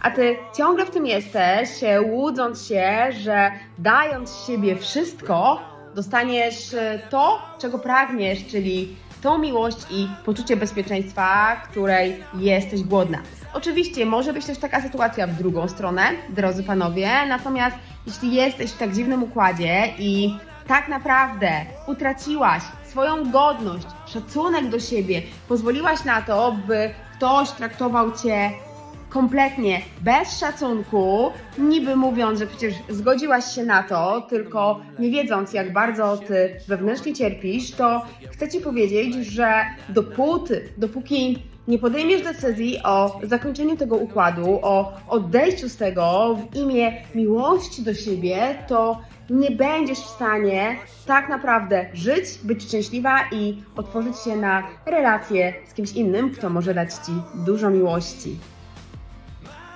A ty ciągle w tym jesteś, e, łudząc się, że dając siebie wszystko, dostaniesz e, to, czego pragniesz, czyli tą miłość i poczucie bezpieczeństwa, której jesteś głodna. Oczywiście może być też taka sytuacja w drugą stronę, drodzy panowie, natomiast jeśli jesteś w tak dziwnym układzie i tak naprawdę utraciłaś swoją godność, szacunek do siebie, pozwoliłaś na to, by ktoś traktował cię kompletnie bez szacunku, niby mówiąc, że przecież zgodziłaś się na to, tylko nie wiedząc, jak bardzo ty wewnętrznie cierpisz, to chcę ci powiedzieć, że dopóty, dopóki nie podejmiesz decyzji o zakończeniu tego układu, o odejściu z tego w imię miłości do siebie, to nie będziesz w stanie tak naprawdę żyć, być szczęśliwa i otworzyć się na relację z kimś innym, kto może dać ci dużo miłości.